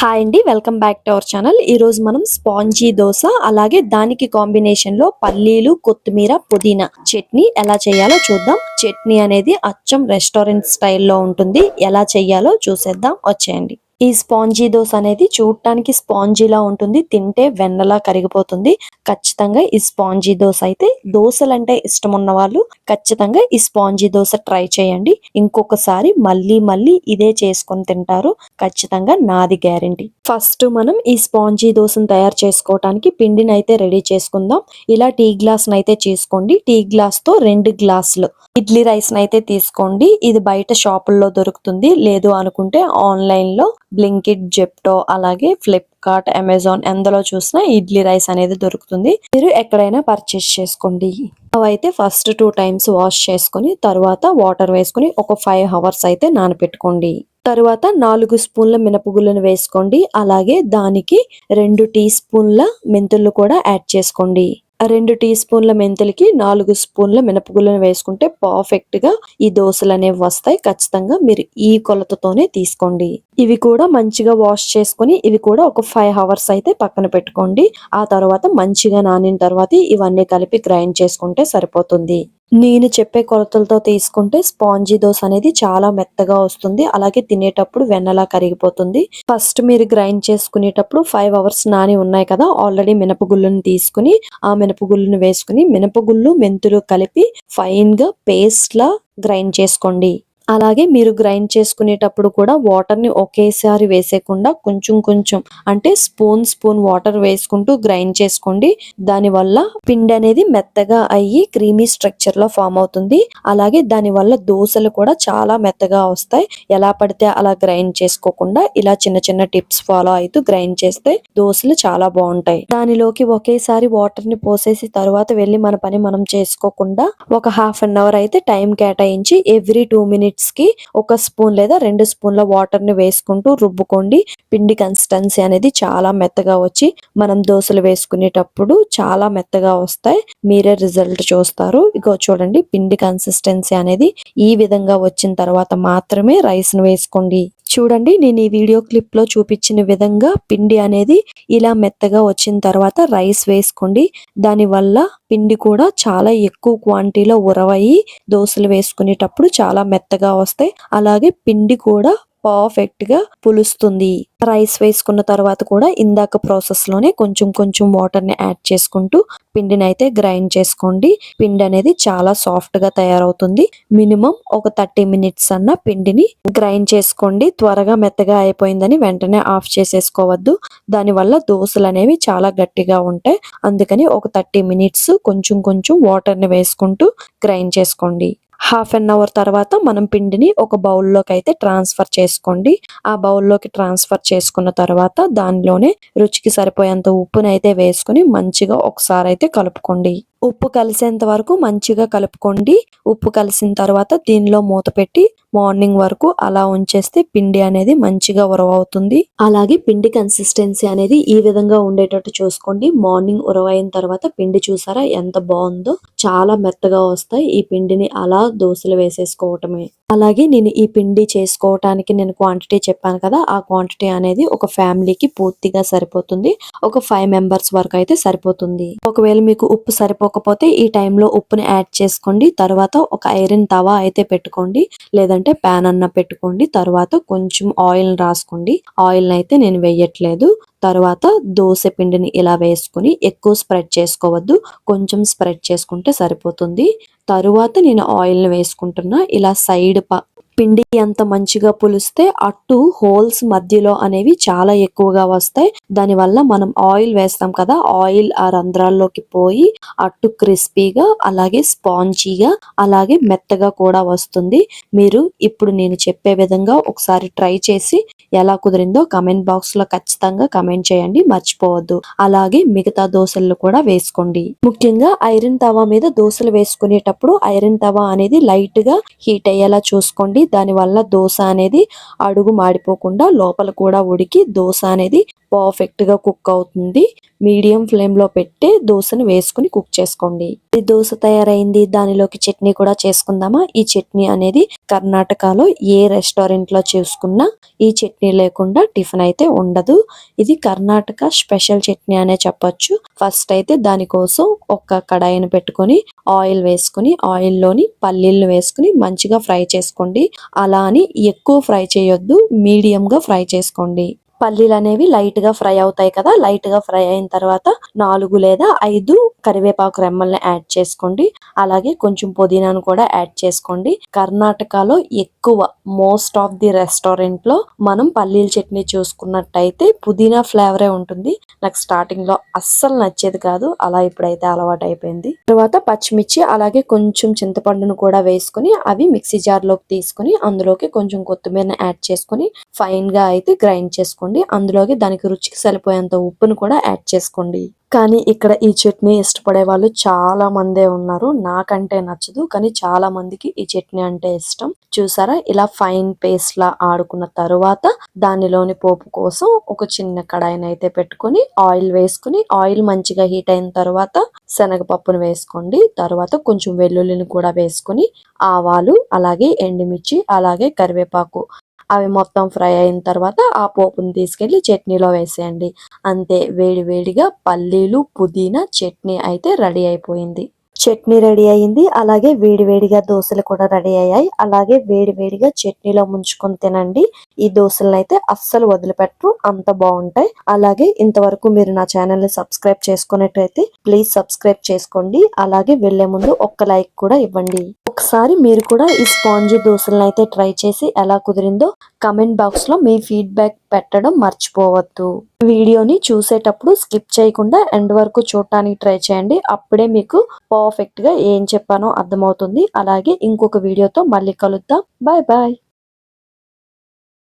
Hi అండి welcome back to our channel. ఈ రోజు మనం స్పాంజీ దోశ అలాగే దానికి కాంబినేషన్లో పల్లీలు కొత్తిమీర పుదీనా చట్నీ ఎలా చేయాలో చూద్దాం. చట్నీ అనేది అచ్చం రెస్టారెంట్ స్టైల్లో ఉంటుంది. ఎలా చేయాలో చూసేద్దాం. వచ్చేయండి. ఈ స్పాంజీ దోశ అనేది చూడటానికి స్పాంజీలా ఉంటుంది తింటే వెన్నలా కరిగిపోతుంది. ఖచ్చితంగా ఈ స్పాంజీ దోశ అయితే దోశలంటే ఇష్టం ఉన్న వాళ్ళు ఖచ్చితంగా ఈ స్పాంజీ దోశ ట్రై చేయండి. ఇంకొకసారి మళ్ళీ మళ్ళీ ఇదే చేసుకొని తింటారు ఖచ్చితంగా నాది గ్యారంటీ. ఫస్ట్ మనం ఈ స్పాంజీ దోశను తయారు చేసుకోవటానికి పిండిని అయితే రెడీ చేసుకుందాం. ఇలా టీ గ్లాస్ అయితే చేసుకోండి. టీ గ్లాస్తో రెండు గ్లాసులు ఇడ్లీ రైస్ అయితే తీసుకోండి. ఇది బయట షాపుల్లో దొరుకుతుంది. లేదు అనుకుంటే ఆన్లైన్లో బ్లింకిట్ జెప్టో అలాగే ఫ్లిప్కార్ట్ అమెజాన్ ఎందులో చూసినా ఇడ్లీ రైస్ అనేది దొరుకుతుంది. మీరు ఎక్కడైనా పర్చేస్ చేసుకోండి. అవైతే ఫస్ట్ టూ టైమ్స్ వాష్ చేసుకొని తర్వాత వాటర్ వేసుకొని ఒక ఫైవ్ అవర్స్ అయితే నానపెట్టుకోండి. తరువాత నాలుగు స్పూన్ల మినపగుళ్ళను వేసుకోండి. అలాగే దానికి రెండు టీ స్పూన్ల మెంతులు కూడా యాడ్ చేసుకోండి. రెండు టీ స్పూన్ల మెంతులకి నాలుగు స్పూన్ల మినపగుళ్ళను వేసుకుంటే పర్ఫెక్ట్గా ఈ దోశలు అనేవి వస్తాయి. ఖచ్చితంగా మీరు ఈ కొలతతోనే తీసుకోండి. ఇవి కూడా మంచిగా వాష్ చేసుకొని ఇవి కూడా ఒక ఫైవ్ అవర్స్ అయితే పక్కన పెట్టుకోండి. ఆ తర్వాత మంచిగా నానిన తర్వాత ఇవన్నీ కలిపి గ్రైండ్ చేసుకుంటే సరిపోతుంది. నేను చెప్పే కొలతలతో తీసుకుంటే స్పాంజీ దోశ అనేది చాలా మెత్తగా వస్తుంది. అలాగే తినేటప్పుడు వెన్నలా కరిగిపోతుంది. ఫస్ట్ మీరు గ్రైండ్ చేసుకునేటప్పుడు ఫైవ్ అవర్స్ నాని ఉన్నాయి కదా ఆల్రెడీ మినపగుళ్ళను తీసుకుని ఆ మినపగుళ్ళను వేసుకుని మినపగుళ్ళు మెంతులు కలిపి ఫైన్గా పేస్ట్ లా గ్రైండ్ చేసుకోండి. అలాగే మీరు గ్రైండ్ చేసుకునేటప్పుడు కూడా వాటర్ని ఒకేసారి వేసేయకుండా కొంచెం కొంచెం అంటే స్పూన్ స్పూన్ వాటర్ వేసుకుంటూ గ్రైండ్ చేసుకోండి. దాని వల్ల పిండి అనేది మెత్తగా అయ్యి క్రీమీ స్ట్రక్చర్లో ఫామ్ అవుతుంది. అలాగే దాని వల్ల దోశలు కూడా చాలా మెత్తగా వస్తాయి. ఎలా పడితే అలా గ్రైండ్ చేసుకోకుండా ఇలా చిన్న చిన్న టిప్స్ ఫాలో అవుతూ గ్రైండ్ చేస్తే దోశలు చాలా బాగుంటాయి. దానిలోకి ఒకేసారి వాటర్ని పోసేసి తర్వాత వెళ్ళి మన పని మనం చేసుకోకుండా ఒక హాఫ్ అన్ అవర్ అయితే టైం కేటాయించి ఎవ్రీ టూ మినిట్స్ కి ఒక స్పూన్ లేదా రెండు స్పూన్ల వాటర్ని వేసుకుంటూ రుబ్బుకోండి. పిండి కన్సిస్టెన్సీ అనేది చాలా మెత్తగా వచ్చి మనం దోశలు వేసుకునేటప్పుడు చాలా మెత్తగా వస్తాయి. మీరే రిజల్ట్ చూస్తారు. ఇగో చూడండి పిండి కన్సిస్టెన్సీ అనేది ఈ విధంగా వచ్చిన తర్వాత మాత్రమే రైస్ను వేసుకోండి. చూడండి నేను ఈ వీడియో క్లిప్లో చూపించిన విధంగా పిండి అనేది ఇలా మెత్తగా వచ్చిన తర్వాత రైస్ వేసుకోండి. దాని వల్ల పిండి కూడా చాలా ఎక్కువ క్వాంటిటీలో ఉరవయి దోశలు వేసుకునేటప్పుడు చాలా మెత్తగా వస్తాయి. అలాగే పిండి కూడా పర్ఫెక్ట్గా పులుస్తుంది. రైస్ వేసుకున్న తర్వాత కూడా ఇందాక ప్రాసెస్లోనే కొంచెం కొంచెం వాటర్ని యాడ్ చేసుకుంటూ పిండిని అయితే గ్రైండ్ చేసుకోండి. పిండి అనేది చాలా సాఫ్ట్గా తయారవుతుంది. మినిమం ఒక థర్టీ మినిట్స్ అన్న పిండిని గ్రైండ్ చేసుకోండి. త్వరగా మెత్తగా అయిపోయిందని వెంటనే ఆఫ్ చేసేసుకోవద్దు. దాని వల్ల దోశలు అనేవి చాలా గట్టిగా ఉంటాయి. అందుకని ఒక థర్టీ మినిట్స్ కొంచెం కొంచెం వాటర్ని వేసుకుంటూ గ్రైండ్ చేసుకోండి. హాఫ్ అన్ అవర్ తర్వాత మనం పిండిని ఒక బౌల్లోకి అయితే ట్రాన్స్ఫర్ చేసుకోండి. ఆ బౌల్లోకి ట్రాన్స్ఫర్ చేసుకున్న తర్వాత దానిలోనే రుచికి సరిపోయేంత ఉప్పుని అయితే వేసుకుని మంచిగా ఒకసారి అయితే కలుపుకోండి. ఉప్పు కలిసేంత వరకు మంచిగా కలుపుకోండి. ఉప్పు కలిసిన తర్వాత దీనిలో మూత పెట్టి మార్నింగ్ వరకు అలా ఉంచేస్తే పిండి అనేది మంచిగా ఉరవవుతుంది. అలాగే పిండి కన్సిస్టెన్సీ అనేది ఈ విధంగా ఉండేటట్టు చూసుకోండి. మార్నింగ్ ఉరవైన తర్వాత పిండి చూసారా ఎంత బాగుందో. చాలా మెత్తగా వస్తాయి. ఈ పిండిని అలా దోశలు వేసేసుకోవటమే. అలాగే నేను ఈ పిండి చేసుకోవటానికి నేను క్వాంటిటీ చెప్పాను కదా ఆ క్వాంటిటీ అనేది ఒక ఫ్యామిలీకి పూర్తిగా సరిపోతుంది. ఒక ఫైవ్ మెంబర్స్ వరకు అయితే సరిపోతుంది. ఒకవేళ మీకు ఉప్పు సరిపోకపోతే ఈ టైంలో ఉప్పుని యాడ్ చేసుకోండి. తర్వాత ఒక ఐరన్ తవా అయితే పెట్టుకోండి. లేదంటే ప్యాన్ అన్న పెట్టుకోండి. తర్వాత కొంచెం ఆయిల్ రాసుకోండి. ఆయిల్ అయితే నేను వేయట్లేదు. తర్వాత దోశ పిండిని ఇలా వేసుకుని ఎక్కువ స్ప్రెడ్ చేసుకోవద్దు. కొంచెం స్ప్రెడ్ చేసుకుంటే సరిపోతుంది. తరువాత నేను ఆయిల్ని వేసుకుంటున్నా. ఇలా సైడ్ ప పిండి ఎంత మంచిగా పులిస్తే అట్టు హోల్స్ మధ్యలో అనేవి చాలా ఎక్కువగా వస్తాయి. దానివల్ల మనం ఆయిల్ వేస్తాం కదా ఆయిల్ ఆ రంధ్రాల్లోకి పోయి అట్టు క్రిస్పీగా అలాగే స్పాంజీగా అలాగే మెత్తగా కూడా వస్తుంది. మీరు ఇప్పుడు నేను చెప్పే విధంగా ఒకసారి ట్రై చేసి ఎలా కుదిరిందో కమెంట్ బాక్స్లో ఖచ్చితంగా కమెంట్ చేయండి మర్చిపోవద్దు. అలాగే మిగతా దోశలు కూడా వేసుకోండి. ముఖ్యంగా ఐరన్ తవా మీద దోశలు వేసుకునేటప్పుడు ఐరన్ తవా అనేది లైట్గా హీట్ అయ్యేలా చూసుకోండి. దాని వల్ల దోశ అనేది అడుగు మాడిపోకుండా లోపల కూడా ఉడికి దోశ అనేది పర్ఫెక్ట్గా కుక్ అవుతుంది. మీడియం ఫ్లేమ్లో పెట్టి దోశను వేసుకుని కుక్ చేసుకోండి. ఈ దోశ తయారైంది. దానిలోకి చట్నీ కూడా చేసుకుందామా? ఈ చట్నీ అనేది కర్ణాటకలో ఏ రెస్టారెంట్లో చూసుకున్నా ఈ చట్నీ లేకుండా టిఫిన్ అయితే ఉండదు. ఇది కర్ణాటక స్పెషల్ చట్నీ అనే చెప్పొచ్చు. ఫస్ట్ అయితే దానికోసం ఒక కడాయిని పెట్టుకొని ఆయిల్ వేసుకుని ఆయిల్లోని వేసుకుని మంచిగా ఫ్రై చేసుకోండి. అలా అని ఎక్కువ ఫ్రై చేయొద్దు. మీడియం గా ఫ్రై చేసుకోండి. పల్లీలు అనేవి లైట్గా ఫ్రై అవుతాయి కదా లైట్గా ఫ్రై అయిన తర్వాత నాలుగు లేదా ఐదు కరివేపాకు రెమ్మల్ని యాడ్ చేసుకోండి. అలాగే కొంచెం పుదీనాను కూడా యాడ్ చేసుకోండి. కర్ణాటకలో ఎక్కువ మోస్ట్ ఆఫ్ ది రెస్టారెంట్లో మనం పల్లీల చట్నీ చూసుకున్నట్టయితే పుదీనా ఫ్లేవరే ఉంటుంది. నాకు స్టార్టింగ్లో అస్సలు నచ్చేది కాదు అలా ఇప్పుడైతే అలవాటు అయిపోయింది తర్వాత పచ్చిమిర్చి అలాగే కొంచెం చింతపండును కూడా వేసుకుని అవి మిక్సీ జార్లోకి తీసుకుని అందులోకి కొంచెం కొత్తిమీరని యాడ్ చేసుకుని ఫైన్గా అయితే గ్రైండ్ చేసుకోండి అందులోకి దానికి రుచికి సరిపోయేంత ఉప్పును కూడా యాడ్ చేసుకోండి. కానీ ఇక్కడ ఈ చట్నీ ఇష్టపడే వాళ్ళు చాలా మందే ఉన్నారు. నాకంటే నచ్చదు కానీ చాలా మందికి ఈ చట్నీ అంటే ఇష్టం. చూసారా? ఇలా ఫైన్ పేస్ట్ లా ఆడుకున్న తరువాత దానిలోని పోపు కోసం ఒక చిన్న కడాయిని అయితే పెట్టుకొని ఆయిల్ వేసుకుని ఆయిల్ మంచిగా హీట్ అయిన తర్వాత శనగపప్పును వేసుకోండి. తర్వాత కొంచెం వెల్లుల్లిని కూడా వేసుకుని ఆవాలు అలాగే ఎండుమిర్చి అలాగే కరివేపాకు అవి మొత్తం ఫ్రై అయిన తర్వాత ఆ పోపుని తీసుకెళ్ళి చట్నీలో వేసేయండి. అంతే వేడి వేడిగా పల్లీలు పుదీనా చట్నీ అయితే రెడీ అయిపోయింది. చట్నీ రెడీ అయింది. అలాగే వేడి వేడిగా దోశలు కూడా రెడీ అయ్యాయి. అలాగే వేడి వేడిగా చట్నీలో ముంచుకొని తినండి. ఈ దోశలను అయితే అస్సలు వదిలిపెట్టరు. అంత బాగుంటాయి. అలాగే ఇంతవరకు మీరు నా ఛానల్ని సబ్స్క్రైబ్ చేసుకున్నట్టయితే ప్లీజ్ సబ్స్క్రైబ్ చేసుకోండి. అలాగే వెళ్ళే ముందు ఒక్క లైక్ కూడా ఇవ్వండి. ఒకసారి మీరు కూడా ఈ స్పాంజీ దోశలను అయితే ట్రై చేసి ఎలా కుదిరిందో కమెంట్ బాక్స్లో మీ ఫీడ్బ్యాక్ పెట్టడం మర్చిపోవద్దు. వీడియోని చూసేటప్పుడు స్కిప్ చేయకుండా ఎండ్ వరకు చూడటానికి ట్రై చేయండి. అప్పుడే మీకు పర్ఫెక్ట్గా ఏం చెప్పానో అర్థమవుతుంది. అలాగే ఇంకొక వీడియోతో మళ్ళీ కలుద్దాం. Bye bye